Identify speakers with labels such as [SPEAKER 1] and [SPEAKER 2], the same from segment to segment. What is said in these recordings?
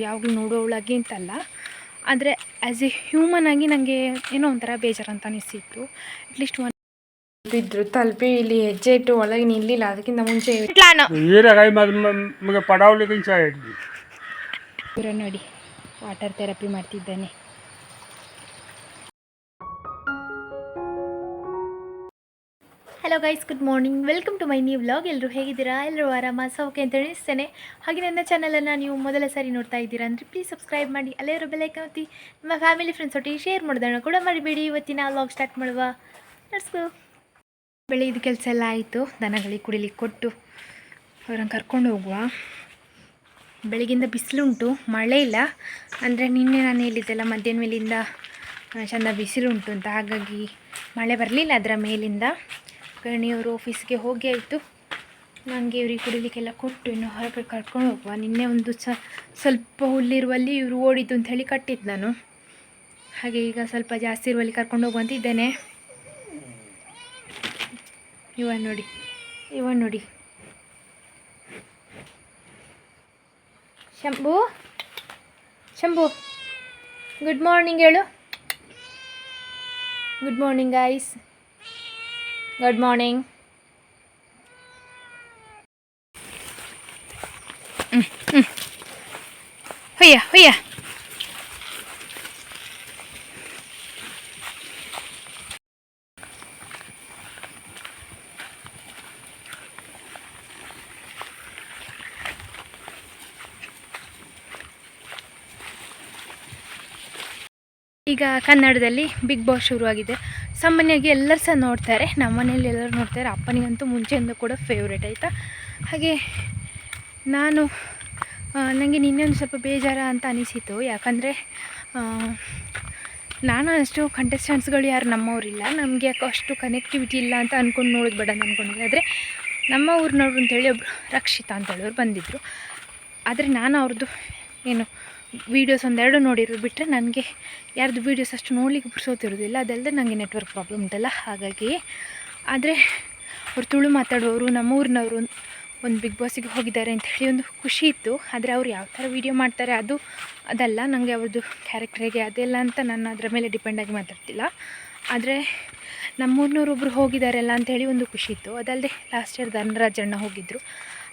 [SPEAKER 1] ಯಾವಾಗಲೂ ನೋಡೋವಳಾಗಿ ಅಂತಲ್ಲ. ಆದರೆ ಆ್ಯಸ್ ಎ ಹ್ಯೂಮನ್ ಆಗಿ ನನಗೆ ಏನೋ ಒಂಥರ ಬೇಜಾರು ಅಂತ ಅನಿಸಿತ್ತು ಅಟ್ಲೀಸ್ಟ್ ಒಂದು ಇದ್ರು ತಲುಪಿ ಇಲ್ಲಿ ಹೆಜ್ಜೆ ಇಟ್ಟು ಒಳಗೆ ನಿಲ್ಲಿಲ್ಲ. ಅದಕ್ಕಿಂತ ಮುಂಚೆ ನೋಡಿ ವಾಟರ್ ಥೆರಪಿ ಮಾಡ್ತಿದ್ದಾನೆ. Hello guys good morning welcome to my new vlog ಎಲ್ಲರೂ ಹೇಗಿದ್ದೀರಾ? ಎಲ್ಲರೂ ಆರಾಮ? ಸೌಖ್ಯ ಅಂತ ಎಣಿಸ್ತೇನೆ. ಹಾಗೆ ನನ್ನ ಚಾನಲನ್ನು ನೀವು ಮೊದಲ ಸಾರಿ ನೋಡ್ತಾ ಇದ್ದೀರಾ ಅಂದರೆ ಪ್ಲೀಸ್ ಸಬ್ಸ್ಕ್ರೈಬ್ ಮಾಡಿ, ಅಲ್ಲೇ ಇರೋ ಬೆಲ್ಲೈಕನ್ ಒತ್ತಿ. ನಿಮ್ಮ ಫ್ಯಾಮಿಲಿ ಫ್ರೆಂಡ್ಸ್ ಒಟ್ಟಿಗೆ ಶೇರ್ ಮಾಡೋದನ್ನು ಕೂಡ ಮಾಡಿಬೇಡಿ ಇವತ್ತಿನ ವ್ಲಾಗ್ ಸ್ಟಾರ್ಟ್ ಮಾಡುವ. ನಡ್ಸ್ಕೋ ಬೆಳೆಯದು ಕೆಲಸ ಎಲ್ಲ ಆಯಿತು. ದನಗಳಿಗೆ ಕುಡಿಲಿಕ್ಕೆ ಕೊಟ್ಟು ಅವ್ರನ್ನ ಕರ್ಕೊಂಡು ಹೋಗುವ. ಬೆಳಗಿಂದ ಬಿಸಿಲುಂಟು ಮಳೆ ಇಲ್ಲ. ಅಂದರೆ ನಿನ್ನೆ ನಾನು ಹೇಳಿದ್ದೆಲ್ಲ ಮಧ್ಯಾಹ್ನ ಮೇಲಿಂದ ಚೆಂದ ಬಿಸಿಲುಂಟು ಅಂತ. ಹಾಗಾಗಿ ಮಳೆ ಬರಲಿಲ್ಲ ಅದರ ಮೇಲಿಂದ. ಗಣಿಯವರು ಆಫೀಸ್ಗೆ ಹೋಗಿ ಆಯಿತು. ನನಗೆ ಇವ್ರಿಗೆ ಕುಡಿಲಿಕ್ಕೆಲ್ಲ ಕೊಟ್ಟು ಇನ್ನು ಹೊರಗೆ ಕರ್ಕೊಂಡು ಹೋಗುವ. ನಿನ್ನೆ ಒಂದು ಸ, ಸ್ವಲ್ಪ ಹುಲ್ಲಿರುವಲ್ಲಿ ಇವರು ಓಡಿದ್ದು ಅಂತ ಹೇಳಿ ಕಟ್ಟಿದ್ದು ನಾನು. ಹಾಗೆ ಈಗ ಸ್ವಲ್ಪ ಜಾಸ್ತಿ ಇರುವಲ್ಲಿ ಕರ್ಕೊಂಡು ಹೋಗುವಂತಿದ್ದೇನೆ ಇವ ನೋಡಿ ಇವ ನೋಡಿ. ಶಂಭು ಶಂಭು ಗುಡ್ ಮಾರ್ನಿಂಗ್ ಹೇಳು. Good morning guys good morning ಹುಯ್ಯ ಹುಯ್ಯ ಈಗ ಕನ್ನಡದಲ್ಲಿ ಬಿಗ್ ಬಾಸ್ ಶುರುವಾಗಿದೆ. ಸಾಮಾನ್ಯವಾಗಿ ಎಲ್ಲರೂ ಸಹ ನೋಡ್ತಾರೆ. ನಮ್ಮ ಮನೇಲಿ ಎಲ್ಲರೂ ನೋಡ್ತಾರೆ. ಅಪ್ಪನಿಗಂತೂ ಮುಂಚೆಯಿಂದ ಕೂಡ ಫೇವ್ರೇಟ್ ಆಯಿತಾ? ಹಾಗೆ ನಾನು ನನಗೆ ನಿನ್ನೆ ಒಂದು ಸ್ವಲ್ಪ ಬೇಜಾರ ಅಂತ ಅನಿಸಿತು. ಯಾಕಂದರೆ ನಾನು ಅಷ್ಟು ಕಂಟೆಸ್ಟೆಂಟ್ಸ್ಗಳು ಯಾರು ನಮ್ಮವರಿಲ್ಲ. ನಮಗೆ ಯಾಕೋ ಅಷ್ಟು ಕನೆಕ್ಟಿವಿಟಿ ಇಲ್ಲ ಅಂತ ಅಂದ್ಕೊಂಡು ನೋಡೋದು ಬೇಡ ಅಂದ್ಕೊಂಡಿದ್ದೆ ಆದರೆ ನಮ್ಮ ಊರಿನವ್ರು ಅಂತೇಳಿ ಒಬ್ಬರು ರಕ್ಷಿತಾ ಅಂತೇಳಿವ್ರು ಬಂದಿದ್ದರು ಆದರೆ ನಾನು ಅವ್ರದ್ದು ಏನು ವೀಡಿಯೋಸ್ ಒಂದೆರಡು ನೋಡಿರೋ ಬಿಟ್ಟರೆ ನನಗೆ ಯಾರ್ದು ವೀಡಿಯೋಸ್ ಅಷ್ಟು ನೋಡಲಿಕ್ಕೆ ಬಿಡಿಸೋತಿರೋದಿಲ್ಲ ಅದಲ್ಲದೆ ನನಗೆ ನೆಟ್ವರ್ಕ್ ಪ್ರಾಬ್ಲಮ್ ಉಂಟಲ್ಲ, ಹಾಗಾಗಿ ಆದರೆ ಅವ್ರು ತುಳು ಮಾತಾಡುವವರು, ನಮ್ಮೂರಿನವರು ಒಂದು ಬಿಗ್ ಬಾಸಿಗೆ ಹೋಗಿದ್ದಾರೆ ಅಂತ ಹೇಳಿ ಒಂದು ಖುಷಿ ಇತ್ತು. ಆದರೆ ಅವ್ರು ಯಾವ ಥರ ವೀಡಿಯೋ ಮಾಡ್ತಾರೆ ಅದು ಅದಲ್ಲ ನನಗೆ ಅವ್ರದ್ದು ಕ್ಯಾರೆಕ್ಟ್ರಿಗೆ ಅದೆಲ್ಲ ಅಂತ ನಾನು ಅದರ ಮೇಲೆ ಡಿಪೆಂಡಾಗಿ ಮಾತಾಡ್ತಿಲ್ಲ. ಆದರೆ ನಮ್ಮೂರಿನವ್ರೊಬ್ಬರು ಹೋಗಿದ್ದಾರೆಲ್ಲ ಅಂತೇಳಿ ಒಂದು ಖುಷಿ ಇತ್ತು. ಅದಲ್ಲದೆ ಲಾಸ್ಟ್ ಇಯರ್ ಧನರಾಜಣ್ಣ ಹೋಗಿದ್ದರು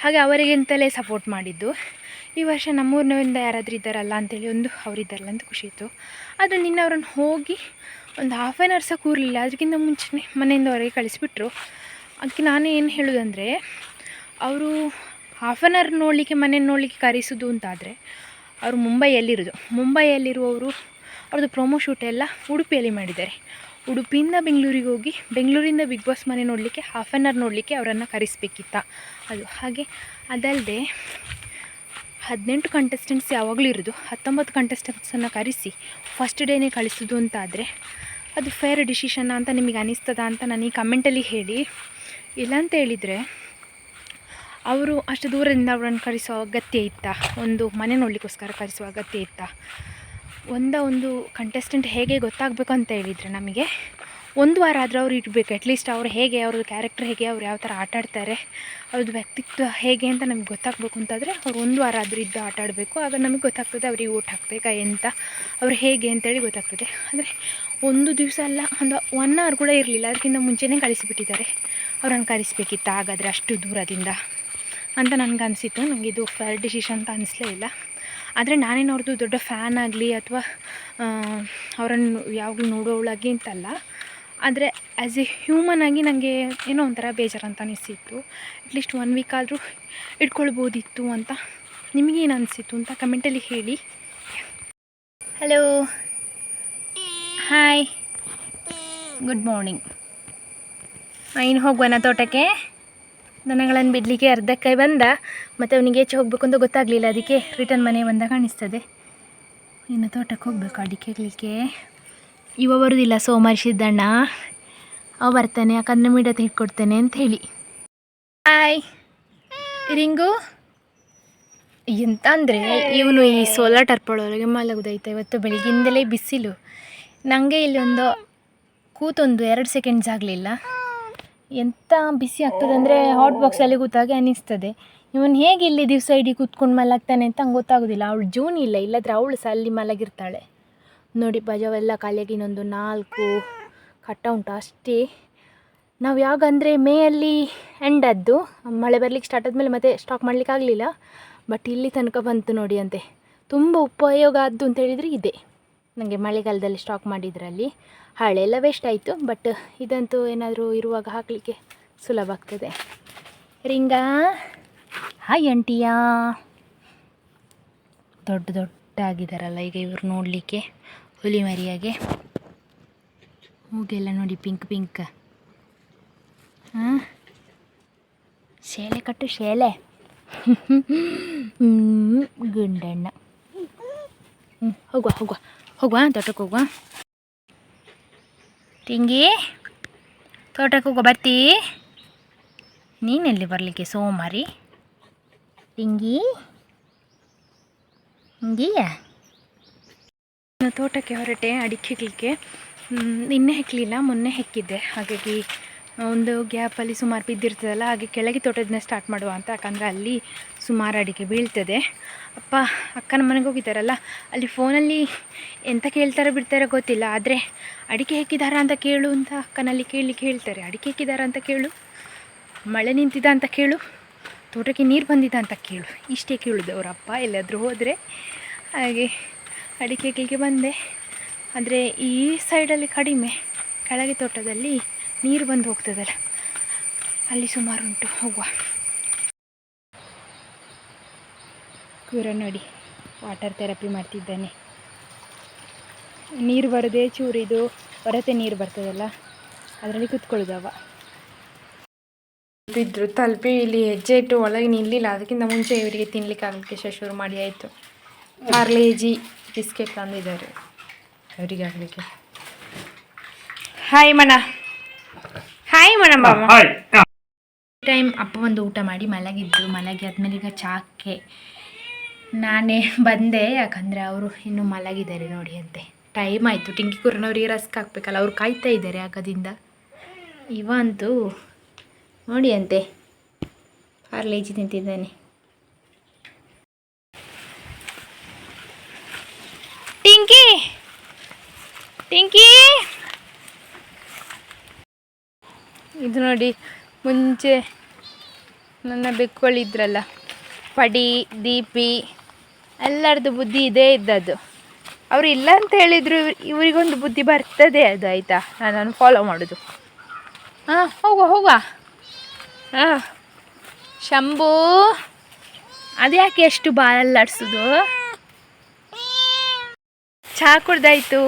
[SPEAKER 1] ಹಾಗೆ ಅವರಿಗಿಂತಲೇ ಸಪೋರ್ಟ್ ಮಾಡಿದ್ದು. ಈ ವರ್ಷ ನಮ್ಮೂರಿನಿಂದ ಯಾರಾದರೂ ಇದ್ದಾರಲ್ಲ ಅಂತೇಳಿ ಒಂದು ಅವರಿದ್ದಾರಲ್ಲ ಅಂತ ಖುಷಿ ಇತ್ತು. ಆದರೆ ನಿನ್ನೆ ಅವ್ರನ್ನ ಹೋಗಿ ಒಂದು ಹಾಫ್ ಆನ್ ಅವರ್ ಸಹ ಕೂರಲಿಲ್ಲ. ಅದಕ್ಕಿಂತ ಮುಂಚೆನೇ ಮನೆಯಿಂದ ಹೊರಗೆ ಕಳಿಸಿಬಿಟ್ರು. ಅದಕ್ಕೆ ನಾನು ಏನು ಹೇಳೋದಂದರೆ, ಅವರು ಹಾಫ್ ಆನ್ ಅವರ್ ನೋಡಲಿಕ್ಕೆ, ಮನೆ ನೋಡಲಿಕ್ಕೆ ಕರೆಸೋದು ಅಂತಾದರೆ ಅವರು ಮುಂಬೈಯಲ್ಲಿರೋದು. ಮುಂಬೈಯಲ್ಲಿರುವವರು ಅವ್ರದ್ದು ಪ್ರೊಮೋ ಶೂಟ್ ಎಲ್ಲ ಉಡುಪಿಯಲ್ಲಿ ಮಾಡಿದ್ದಾರೆ. ಉಡುಪಿಯಿಂದ ಬೆಂಗಳೂರಿಗೆ ಹೋಗಿ, ಬೆಂಗಳೂರಿಂದ ಬಿಗ್ ಬಾಸ್ ಮನೆ ನೋಡಲಿಕ್ಕೆ ಹಾಫ್ ಆನ್ ಅವರ್ ನೋಡಲಿಕ್ಕೆ ಅವರನ್ನು ಕರೆಸ್ಬೇಕಿತ್ತ. ಅದು ಹಾಗೆ ಅದಲ್ಲದೆ ಹದಿನೆಂಟು ಕಂಟೆಸ್ಟೆಂಟ್ಸ್ ಯಾವಾಗಲೂ ಇರೋದು, ಹತ್ತೊಂಬತ್ತು ಕಂಟೆಸ್ಟೆಂಟ್ಸನ್ನು ಕರೆಸಿ ಫಸ್ಟ್ ಡೇನೇ ಕಳಿಸೋದು ಅಂತಾದರೆ ಅದು ಫೇರ್ ಡಿಸಿಷನ್ ಅಂತ ನಿಮಗೆ ಅನಿಸ್ತದ ಅಂತ ನನಗೆ ಕಮೆಂಟಲ್ಲಿ ಹೇಳಿ. ಇಲ್ಲ ಅಂತ ಹೇಳಿದರೆ, ಅವರು ಅಷ್ಟು ದೂರದಿಂದ ಅವರನ್ನು ಕರೆಸೋ ಅಗತ್ಯ ಇತ್ತಾ? ಒಂದು ಮನೆ ನೋಡಲಿಕ್ಕೋಸ್ಕರ ಕರೆಸುವ ಅಗತ್ಯ ಇತ್ತಾ? ಒಂದ ಒಂದು ಕಂಟೆಸ್ಟೆಂಟ್ ಹೇಗೆ ಗೊತ್ತಾಗಬೇಕು ಅಂತ ಹೇಳಿದರೆ ನಮಗೆ? ಒಂದು ವಾರ ಆದರೂ ಅವ್ರು ಇರಬೇಕು. ಅಟ್ಲೀಸ್ಟ್ ಅವ್ರು ಹೇಗೆ, ಅವ್ರ ಕ್ಯಾರೆಕ್ಟರ್ ಹೇಗೆ, ಅವ್ರು ಯಾವ ಥರ ಆಟ ಆಡ್ತಾರೆ ಅವ್ರದ್ದು ವ್ಯಕ್ತಿತ್ವ ಹೇಗೆ ಅಂತ ನಮ್ಗೆ ಗೊತ್ತಾಗಬೇಕು ಅಂತಾದರೆ ಅವ್ರು ಒಂದು ವಾರ ಆದರೂ ಇದ್ದು ಆಟ ಆಡಬೇಕು. ಆಗ ನಮಗೆ ಗೊತ್ತಾಗ್ತದೆ ಅವ್ರಿಗೆ ಊಟ ಹಾಕಬೇಕಾ ಎಂತ, ಅವ್ರು ಹೇಗೆ ಅಂತೇಳಿ ಗೊತ್ತಾಗ್ತದೆ. ಅಂದರೆ ಒಂದು ದಿವಸ ಅಲ್ಲ, ಒಂದು ಒನ್ ಅವರ್ ಕೂಡ ಇರಲಿಲ್ಲ. ಅದಕ್ಕಿಂತ ಮುಂಚೆನೇ ಕಳಿಸಿಬಿಟ್ಟಿದ್ದಾರೆ. ಅವ್ರನ್ನ ಕಳಿಸ್ಬೇಕಿತ್ತು? ಹಾಗಾದರೆ ಅಷ್ಟು ದೂರದಿಂದ ಅಂತ ನನಗೆ ಅನಿಸಿತ್ತು ಇದು ಫೇರ್ ಡಿಸಿಷನ್ ಅಂತ ಅನಿಸ್ಲೇ ಇಲ್ಲ. ಆದರೆ ನಾನೇನು ಅವ್ರದ್ದು ದೊಡ್ಡ ಫ್ಯಾನ್ ಆಗಲಿ ಅಥವಾ ಅವರನ್ನು ಯಾವಾಗಲೂ ನೋಡೋವಳಾಗಿ ಅಂತಲ್ಲ ಆದರೆ ಆ್ಯಸ್ ಎ ಹ್ಯೂಮನ್ ಆಗಿ ನನಗೆ ಏನೋ ಒಂಥರ ಬೇಜಾರು ಅಂತ ಅನಿಸಿತ್ತು ಅಟ್ಲೀಸ್ಟ್ ಒನ್ ವೀಕ್ ಆದರೂ ಇಟ್ಕೊಳ್ಬೋದಿತ್ತು ಅಂತ ನಿಮಗೇನು ಅನಿಸಿತ್ತು ಅಂತ ಕಮೆಂಟಲ್ಲಿ ಹೇಳಿ. ಹಲೋ ಹಾಯ್ ಗುಡ್ ಮಾರ್ನಿಂಗ್ ಇನ್ನು ಹೋಗುವನ ತೋಟಕ್ಕೆ? ದನಗಳನ್ನು ಬಿಡಲಿಕ್ಕೆ ಅರ್ಧಕ್ಕೆ ಬಂದ. ಮತ್ತು ಅವನಿಗೆ ಹೆಚ್ಚು ಹೋಗಬೇಕು ಅಂತ ಗೊತ್ತಾಗಲಿಲ್ಲ. ಅದಕ್ಕೆ ರಿಟರ್ನ್ ಮನೆ ಬಂದಾಗ ಕಾಣಿಸ್ತದೆ ಇನ್ನು ತೋಟಕ್ಕೆ ಹೋಗಬೇಕು ಅಡಿಕೆ ಇವ ಬರೋದಿಲ್ಲ ಸೋಮವಾರ ಸಿದ್ದಣ್ಣ ಅವ ಬರ್ತಾನೆ ಯಾಕಂದ್ರೆ ಮಿಡತೆ ಇಟ್ಕೊಡ್ತೇನೆ ಅಂತ ಹೇಳಿ. Hi ring? ಎಂತ ಅಂದರೆ ಇವನು ಈ ಸೋಲಾರ್ ಟರ್ಪಳೊಳಗೆ ಮಲಗುದೈತೆ. ಇವತ್ತು ಬೆಳಿಗ್ಗಿಂದಲೇ ಬಿಸಿಲು. ನನಗೆ ಇಲ್ಲೊಂದು ಕೂತೊಂದು ಎರಡು ಸೆಕೆಂಡ್ಸ್ ಆಗಲಿಲ್ಲ ಎಂತ ಬಿಸಿ ಆಗ್ತದೆ ಅಂದರೆ ಹಾಟ್ ಬಾಕ್ಸಲ್ಲಿ ಕೂತಾಗೆ ಅನಿಸ್ತದೆ. ಇವನು ಹೇಗೆ ಇಲ್ಲಿ ದಿವಸ ಇಡೀ ಕೂತ್ಕೊಂಡು ಮಲಗ್ತಾನೆ ಅಂತ ಗೊತ್ತಾಗೋದಿಲ್ಲ. ಅವಳು ಜೂನ್ ಇಲ್ಲ, ಇಲ್ಲದ್ರೆ ಅವಳು ಸಹ ಅಲ್ಲಿ ಮಲಗಿರ್ತಾಳೆ. ನೋಡಿ ಬಜವೆಲ್ಲ ಕಾಲಿಗೆ ಇನ್ನೊಂದು ನಾಲ್ಕು ಕಟ್ಟ ಉಂಟು ಅಷ್ಟೇ. ನಾವು ಯಾವಾಗ ಅಂದರೆ ಮೇಯಲ್ಲಿ ಎಂಡದ್ದು ಮಳೆ ಬರಲಿಕ್ಕೆ ಸ್ಟಾರ್ಟ್ ಆದಮೇಲೆ ಮತ್ತೆ ಸ್ಟಾಕ್ ಮಾಡ್ಲಿಕ್ಕೆ ಆಗಲಿಲ್ಲ. ಬಟ್ ಇಲ್ಲಿ ತನಕ ಬಂತು ನೋಡಿ ಅಂತೆ. ತುಂಬ ಉಪಯೋಗ ಆದ್ದು ಅಂತ ಹೇಳಿದರೆ ಇದೆ. ನನಗೆ ಮಳೆಗಾಲದಲ್ಲಿ ಸ್ಟಾಕ್ ಮಾಡಿದ್ರಲ್ಲಿ ಹಳೆ ಎಲ್ಲ ವೇಸ್ಟ್ ಆಯಿತು. ಬಟ್ ಇದಂತೂ ಏನಾದರೂ ಇರುವಾಗ ಹಾಕಲಿಕ್ಕೆ ಸುಲಭ ಆಗ್ತದೆ. ರಿಂಗಾ ಹಾಯ್ ಅಂಟಿಯಾ ದೊಡ್ಡ ದೊಡ್ಡ ಆಗಿದ್ದಾರಲ್ಲ ಈಗ ಇವ್ರು ನೋಡಲಿಕ್ಕೆ ಹುಲಿ ಮರಿಯಾಗೆ. ಮೂಗೆಲ್ಲ ನೋಡಿ ಪಿಂಕ್ ಪಿಂಕ್. ಹಾಂ? ಶೇಲೆ ಕಟ್ಟು ಶೇಲೆ. ಗುಂಡಣ್ಣ. ಹ್ಞೂ ಹೋಗುವ ಹೋಗುವ ಹೋಗುವ, ತೋಟಕ್ಕೆ ಹೋಗುವ. ತಿಂಗಿ, ತೋಟಕ್ಕೆ ಹೋಗುವ, ಬರ್ತೀ. ನೀನೆಲ್ಲಿ ಬರಲಿಕ್ಕೆ ಸೋಮಾರಿ? ತಿಂಗಿ. ನಾನು ತೋಟಕ್ಕೆ ಹೊರಟೆ, ಅಡಿಕೆ ನಿನ್ನೆ ಹೆಕ್ಕಲಿಲ್ಲ ಮೊನ್ನೆ ಹೆಕ್ಕಿದ್ದೆ. ಹಾಗಾಗಿ ಒಂದು ಗ್ಯಾಪಲ್ಲಿ ಸುಮಾರು ಬಿದ್ದಿರ್ತದಲ್ಲ, ಹಾಗೆ ಕೆಳಗೆ ತೋಟದನ್ನ ಸ್ಟಾರ್ಟ್ ಮಾಡುವ ಅಂತ. ಯಾಕಂದರೆ ಅಲ್ಲಿ ಸುಮಾರು ಅಡಿಕೆ ಬೀಳ್ತದೆ. ಅಪ್ಪ, ಅಕ್ಕನ ಮನೆಗೆ ಹೋಗಿದ್ದಾರಲ್ಲ, ಅಲ್ಲಿ ಫೋನಲ್ಲಿ ಎಂತ ಕೇಳ್ತಾರೋ ಬಿಡ್ತಾರೋ ಗೊತ್ತಿಲ್ಲ. ಆದರೆ, ಅಡಿಕೆ ಹೆಕ್ಕಿದಾರ ಅಂತ ಕೇಳು ಅಂತ ಅಕ್ಕನಲ್ಲಿ ಕೇಳಲಿಕ್ಕೆ ಹೇಳ್ತಾರೆ ಅಡಿಕೆ ಹೆಕ್ಕಿದಾರ ಅಂತ ಕೇಳು. ಮಳೆ ನಿಂತಿದ ಅಂತ ಕೇಳು. ತೋಟಕ್ಕೆ ನೀರು ಬಂದಿದೆ ಅಂತ ಕೇಳು. ಇಷ್ಟೇ ಕೇಳಿದೆ ಅವರಪ್ಪ ಎಲ್ಲಾದರೂ ಹೋದರೆ. ಹಾಗೆ ಅಡಿಕೆಗಳಿಗೆ ಬಂದೆ. ಆದರೆ ಈ ಸೈಡಲ್ಲಿ ಕಡಿಮೆ. ಕೆಳಗೆ ತೋಟದಲ್ಲಿ ನೀರು ಬಂದು ಹೋಗ್ತದಲ್ಲ. ಅಲ್ಲಿ ಸುಮಾರು ಉಂಟು. ಹೋಗುವ. ಕೂರ ನೋಡಿ. ವಾಟರ್ ಥೆರಪಿ ಮಾಡ್ತಿದ್ದಾನೆ. ನೀರು ಬರದೆ ಚೂರಿದು, ಹೊರತೆ ನೀರು ಬರ್ತದಲ್ಲ. ಅದರಲ್ಲಿ ಕುತ್ಕೊಳ್ಳೋದವ
[SPEAKER 2] ಬಿದ್ದರು. ತಲುಪಿ ಇಲ್ಲಿ ಹೆಜ್ಜೆ ಇಟ್ಟು ಒಳಗೆ ನಿಲ್ಲಿಲ್ಲ. ಅದಕ್ಕಿಂತ ಮುಂಚೆ ಇವರಿಗೆ ತಿನ್ಲಿಕ್ಕೆ ಆಗಲಿಕ್ಕೆ ಶುರು ಮಾಡಿ ಆಯಿತು. ಪಾರ್ಲೇಜಿ ಬಿಸ್ಕೆಟ್ ತಂದಿದ್ದಾರೆ. ಅವರಿಗೆ ಆಗಲಿಕ್ಕೆ. ಹಾಯ್ ಮಣ ಹಾಯ್ ಮಣ ಬಾಬಾ
[SPEAKER 1] ಟೈಮ್ ಅಪ್ಪ ಒಂದು ಊಟ ಮಾಡಿ ಮಲಗಿದ್ರು. ಮಲಗಿ ಆದಮೇಲೆ ಈಗ ಚಾಕ್ಕೆ ನಾನೇ ಬಂದೆ. ಯಾಕಂದರೆ ಅವರು ಇನ್ನು ಮಲಗಿದ್ದಾರೆ ನೋಡಿ ಅಂತೆ. ಟೈಮ್ ಆಯಿತು. ಟಿಂಕಿ ಕುರ್ನವ್ರಿಗೆ ರಸ್ಕ್ ಹಾಕ್ಬೇಕಲ್ಲ. ಅವ್ರು ಕಾಯ್ತಾ ಇದ್ದಾರೆ ಆಗದಿಂದ. ಇವ ಅಂತೂ ನೋಡಿ ಅಂತೆ ಪಾರ್ಲೇಜಿ ತಿಂತಿದ್ದಾನೆ. ಟಿಂಕಿ! ಟಿಂಕಿ! ಇದು ನೋಡಿ, ಮುಂಚೆ ನನ್ನ ಬೆಕ್ಕುಗಳಿದ್ರಲ್ಲ ಪಡಿ, ದೀಪಿ, ಎಲ್ಲರದ್ದು ಬುದ್ಧಿ ಇದೇ ಇದ್ದದ್ದು. ಅವರು ಇಲ್ಲ ಅಂತ ಹೇಳಿದ್ರು ಇವ್ರ್- ಇವರಿಗೊಂದು ಬುದ್ಧಿ ಬರ್ತದೆ ಅದು, ಆಯಿತಾ? ನಾನು ಫಾಲೋ ಮಾಡೋದು. ಹಾಂ, ಹೋಗುವ ಹೋಗುವ. ಹಾಂ ಶಂಭು, ಅದ್ಯಾಕೆ ಎಷ್ಟು ಬಾಲಲ್ಲಾಡ್ಸೋದು ಚಹಾ ಕುಡ್ದಾಯ್ತು.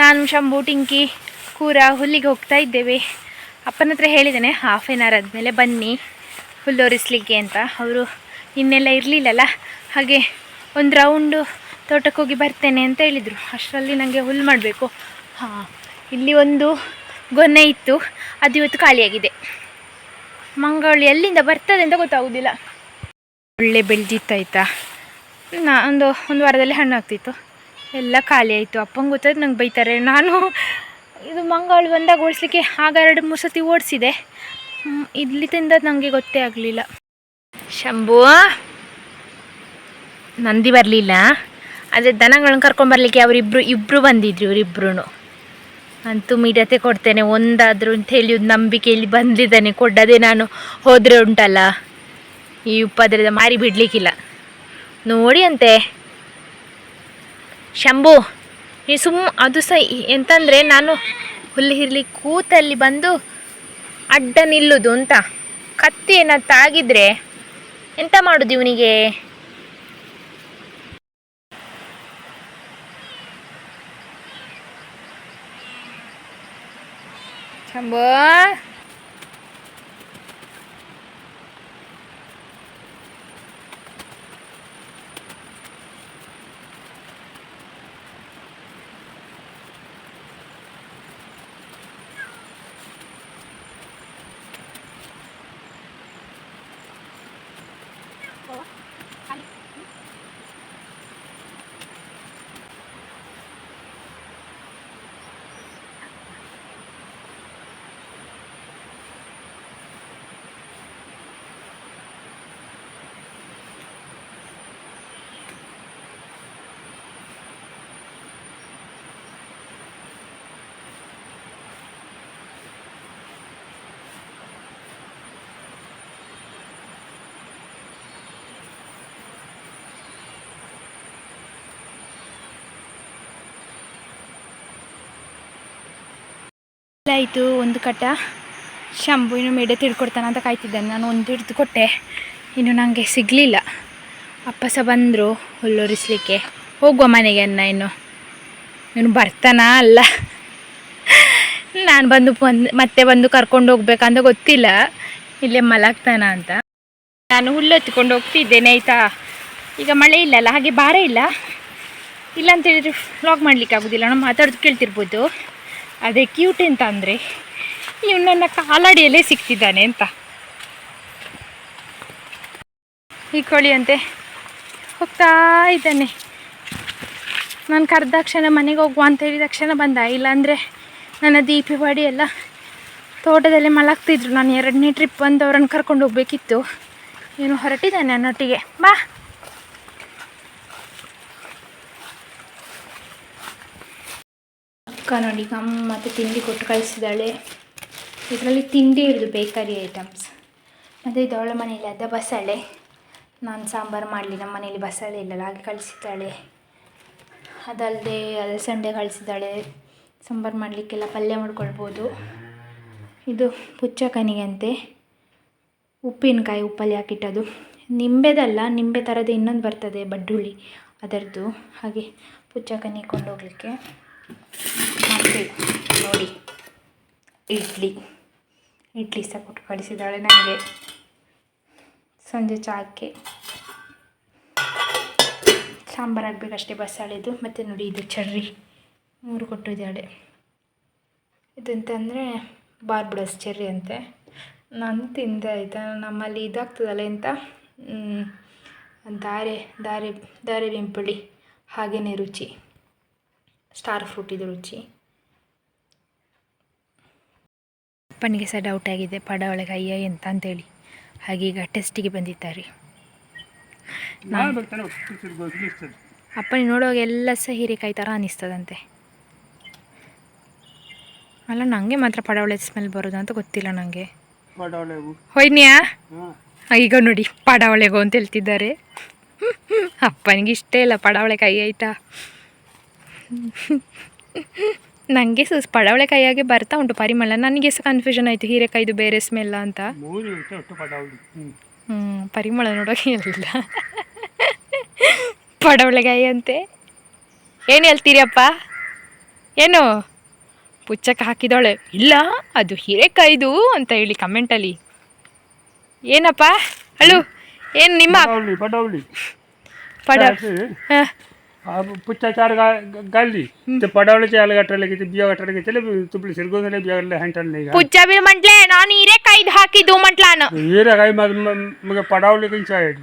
[SPEAKER 1] ನಾನು ಶಂಭು, ಟಿಂಕಿ, ಕೂರ, ಹುಲ್ಲಿಗೆ ಹೋಗ್ತಾ ಇದ್ದೇವೆ. ಅಪ್ಪನ ಹತ್ರ ಹೇಳಿದ್ದೇನೆ ಹಾಫ್ ಆನ್ ಅವರ್ ಆದಮೇಲೆ ಬನ್ನಿ ಹುಲ್ಲೋರಿಸ್ಲಿಕ್ಕೆ ಅಂತ. ಅವರು ಇನ್ನೆಲ್ಲ ಇರಲಿಲ್ಲಲ್ಲ, ಹಾಗೆ ಒಂದು ರೌಂಡು ತೋಟಕ್ಕೆ ಹೋಗಿ ಬರ್ತೇನೆ ಅಂತ ಹೇಳಿದರು. ಅಷ್ಟರಲ್ಲಿ ನನಗೆ ಹುಲ್ಲು ಮಾಡಬೇಕು. ಹಾಂ, ಇಲ್ಲಿ ಒಂದು ಗೊನೆ ಇತ್ತು. ಅದು ಇವತ್ತು ಖಾಲಿಯಾಗಿದೆ. ಮಂಗಳಿ ಎಲ್ಲಿಂದ ಬರ್ತದೆ ಅಂತ ಗೊತ್ತಾಗೋದಿಲ್ಲ. ಒಳ್ಳೆ ಬೆಳೆದಿತ್ತಾಯ್ತಾ ನಾ ಒಂದು ಒಂದು ವಾರದಲ್ಲಿ ಹಣ್ಣು ಆಗ್ತಿತ್ತು. ಎಲ್ಲ ಖಾಲಿ ಆಯಿತು. ಅಪ್ಪಂಗೆ ಗೊತ್ತಾಯ್ತು, ನಂಗೆ ಬೈತಾರೆ. ನಾನು ಇದು ಮಂಗಳು ಬಂದಾಗ ಓಡಿಸ್ಲಿಕ್ಕೆ ಆಗ ಎರಡು, ಮೂರು ಸತಿ ಓಡಿಸಿದೆ. ಇಲ್ಲಿ ತಿಂದದ್ದು ನನಗೆ ಗೊತ್ತೇ ಆಗಲಿಲ್ಲ. ಶಂಭು, ನಂದಿ ಬರಲಿಲ್ಲ. ಆದರೆ ದನಗಳನ್ನ ಕರ್ಕೊಂಬರ್ಲಿಕ್ಕೆ ಅವರಿಬ್ಬರು ಇಬ್ಬರು ಬಂದಿದ್ರು ಇವರಿಬ್ರು ಅಂತೂ ಮಿಡತೆ ಕೊಡ್ತೇನೆ. ಒಂದಾದರೂ ಅಂತ ಹೇಳಿ ನಂಬಿಕೆಯಲ್ಲಿ ಬಂದಿದ್ದಾನೆ. ಕೊಡದೆ ನಾನು ಹೋದರೆ ಉಂಟಲ್ಲ? ಈ ಉಪದ್ರದ ಮಾರಿ ಬಿಡಲಿಕ್ಕಿಲ್ಲ. ನೋಡಿ ಅಂತೆ. ಶಂಭು, ಈ ಸುಮ್ಮ ಅದು ಸಹ ಎಂತಂದರೆ ನಾನು ಹುಲ್ಲು ಹಿರ್ಲಿ ಕೂತಲ್ಲಿ ಬಂದು ಅಡ್ಡ ನಿಲ್ಲುದು ಅಂತ. ಕತ್ತಿ ಏನಾದ್ರು ತಾಗಿದ್ರೆ ಎಂತ ಮಾಡೋದು ಇವನಿಗೆ? ಶಂಭು ಆಯಿತು, ಒಂದು ಕಟ್ಟ ಶಂಭು ಇನ್ನು ಮೇಡೆ ತಿಳ್ಕೊಡ್ತಾನೆ ಅಂತ ಕಾಯ್ತಿದ್ದಾನೆ. ನಾನು ಒಂದು ಹಿಡಿದು ಕೊಟ್ಟೆ. ಇನ್ನು ನನಗೆ ಸಿಗಲಿಲ್ಲ. ಅಪ್ಪ ಸಹ ಬಂದರು ಹುಲ್ಲೊರಿಸ್ಲಿಕ್ಕೆ. ಹೋಗುವ ಮನೆಗೆ ಅನ್ನ ಇನ್ನು. ಇನ್ನು ಬರ್ತಾನಾ ಅಲ್ಲ? ನಾನು ಬಂದು ಮತ್ತೆ ಬಂದು ಕರ್ಕೊಂಡು ಹೋಗ್ಬೇಕಂತ ಗೊತ್ತಿಲ್ಲ. ಇಲ್ಲೇ ಮಲಗ್ತಾನ ಅಂತ. ನಾನು ಹುಲ್ಲು ಎತ್ಕೊಂಡು ಹೋಗ್ತಿದ್ದೇನೆ, ಆಯಿತಾ? ಈಗ ಮಳೆ ಇಲ್ಲಲ್ಲ ಹಾಗೆ ಭಾರ ಇಲ್ಲ. ಇಲ್ಲ ಅಂತೇಳಿದರೆ ವ್ಲಾಗ್ ಮಾಡ್ಲಿಕ್ಕೆ ಆಗೋದಿಲ್ಲ. ನಾನು ಮಾತಾಡೋದು ಕೇಳ್ತಿರ್ಬೋದು. ಅದೇ ಕ್ಯೂಟ್ ಅಂತ ಅಂದರೆ, ಇವ್ನು ನನ್ನ ಕಾಲಡಿಯಲ್ಲೇ ಸಿಕ್ತಿದ್ದಾನೆ ಅಂತ. ಈ ಕೋಳಿ ಅಂತೆ ಹೋಗ್ತಾ ಇದ್ದಾನೆ. ನಾನು ಕರೆದ ತಕ್ಷಣ ಮನೆಗೆ ಹೋಗುವ ಅಂತ ಹೇಳಿದ ತಕ್ಷಣ ಬಂದ, ಇಲ್ಲಾಂದರೆ ನನ್ನ ದೀಪಿ ಬಾಡಿ ಎಲ್ಲ ತೋಟದಲ್ಲಿ ಮಲಗ್ತಿದ್ರು. ನಾನು ಎರಡನೇ ಟ್ರಿಪ್ ಬಂದು ಕರ್ಕೊಂಡು ಹೋಗ್ಬೇಕಿತ್ತು. ಏನು ಹೊರಟಿದ್ದಾನೆ ನನ್ನೊಟ್ಟಿಗೆ. ಬಾ. ಅಕ್ಕ ನೋಡಿ ಮತ್ತೆ ತಿಂಡಿ ಕೊಟ್ಟು ಕಳಿಸಿದ್ದಾಳೆ. ಇದರಲ್ಲಿ ತಿಂಡಿ ಇರೋದು ಬೇಕರಿ ಐಟಮ್ಸ್ ಮತ್ತು ಇದು ಅವಳ ಮನೇಲಿ ಅದ ಬಸಳೆ. ನಾನು ಸಾಂಬಾರು ಮಾಡಲಿ, ನಮ್ಮ ಮನೇಲಿ ಬಸಳೆ ಇಲ್ಲಲ್ಲ, ಹಾಗೆ ಕಳಿಸಿದ್ದಾಳೆ. ಅದಲ್ಲದೆ ಅಲಸಂಡೆ ಕಳಿಸಿದ್ದಾಳೆ. ಸಾಂಬಾರು ಮಾಡಲಿಕ್ಕೆಲ್ಲ ಪಲ್ಯ ಮಾಡ್ಕೊಳ್ಬೋದು. ಇದು ಪುಚ್ಚಕನಿಗೆ ಅಂತೆ ಉಪ್ಪಿನಕಾಯಿ ಉಪ್ಪಲ್ಲಿ ಹಾಕಿಟ್ಟದು. ನಿಂಬೆದಲ್ಲ, ನಿಂಬೆ ಥರದ ಇನ್ನೊಂದು ಬರ್ತದೆ ಬಡ್ಡುಳ್ಳಿ ಅದರದ್ದು. ಹಾಗೆ ಪುಚ್ಚಕನಿ ಕೊಂಡೋಗ್ಲಿಕ್ಕೆ. ಮತ್ತು ನೋಡಿ ಇಡ್ಲಿ. ಇಡ್ಲಿ ಸಹ ಕೊಟ್ಟು ಕಳಿಸಿದ್ದಾಳೆ ನನಗೆ. ಸಂಜೆ ಸಾಂಬಾರು ಆಗಬೇಕಷ್ಟೇ ಬಸ್ಸಾಳಿದ್ದು. ಮತ್ತು ನೋಡಿ ಇದು ಚರ್ರಿ. ಮೂರು ಕೊಟ್ಟಿದ್ದಾಳೆ. ಇದಂತಂದರೆ ಬಾರ್ಬಡಸ್ ಚೆರ್ರಿ ಅಂತೆ. ನಾನು ತಿಂದೆ ಆಯಿತಾ? ನಮ್ಮಲ್ಲಿ ಇದಾಗ್ತದಲ್ಲ ಮ್, ದಾರೆ ದಾರೆ ದಾರೆ ಬೆಂಪುಳಿ. ಹಾಗೇ ರುಚಿ. ಸ್ಟಾರ್ ಫ್ರೂಟ್ ಇದು ರುಚಿ. ಅಪ್ಪನಿಗೆ ಸಹ ಡೌಟ್ ಆಗಿದೆ ಪಡವಳೆಗೆ ಅಯ್ಯ ಎಂತ ಅಂತೇಳಿ. ಹಾಗೀಗ ಟೆಸ್ಟಿಗೆ ಬಂದಿದ್ದಾರೆ. ಅಪ್ಪನಿಗೆ ನೋಡುವಾಗ ಎಲ್ಲ ಸಹ ಹೀರೆಕಾಯಿ ಥರ ಅನಿಸ್ತದಂತೆ. ಅಲ್ಲ ನನಗೆ ಮಾತ್ರ ಪಡವಳೆ ಸ್ಮೆಲ್ ಬರೋದು ಅಂತ ಗೊತ್ತಿಲ್ಲ ನನಗೆ ಹೊಯ್ನ್ಯಾ ಈಗ ನೋಡಿ ಪಡವಳೆಗೋ ಅಂತ ಹೇಳ್ತಿದ್ದಾರೆ. ಅಪ್ಪನಿಗೆ ಇಷ್ಟೇ ಇಲ್ಲ ಕೈ ಆಯಿತಾ? ನನಗೆ ಸ ಕೈಯಾಗೆ ಬರ್ತಾ ಉಂಟು ಪರಿಮಳ. ನನಗೆ ಸಹ ಕನ್ಫ್ಯೂಷನ್ ಆಯಿತು ಹೀರೆಕಾಯ್ದು ಬೇರೆ ಸ್ಮೆಲ್ಲ ಅಂತ.
[SPEAKER 3] ಹ್ಞೂ
[SPEAKER 1] ಪರಿಮಳ ನೋಡೋಕೆ ಇಲ್ಲ. ಪಡವಳೆಕಾಯಿ ಅಂತೆ. ಏನು ಹೇಳ್ತೀರಪ್ಪ ಏನು? ಪುಚ್ಚಕ್ಕೆ ಹಾಕಿದವಳೆ. ಇಲ್ಲ ಅದು ಹೀರೆಕಾಯ್ದು ಅಂತ ಹೇಳಿ ಕಮೆಂಟಲ್ಲಿ ಏನಪ್ಪ? ಅಳು ಏನು ನಿಮ್ಮ
[SPEAKER 3] ಪಡವಳಿ
[SPEAKER 1] ಪಡ ಹಾಂ.
[SPEAKER 3] పుచ్చాచారు గల్లి పడవలు చేయాలి గట్టలకి బియ్య గట్టలకి ತುಪ್ಪಳು ಸಿರ್ಗೋದನೆ ಬಿಯಾಗಲ್ಲ ಹಂಟಲ್ಲ ಈಗ
[SPEAKER 1] ಪುಚ್ಚ ಬಿ ಮಂಟ್ಲೆ ನಾನು ಹೀರೆಕಾಯಿ ಹಾಕಿದ್ದು ಮಂಟ್ಲಾನ
[SPEAKER 3] ಹೀರೆಕಾಯಿ ಮಗ ಪಡಾವಲಿಕ್ಕೆ ಸಾಯ್ತು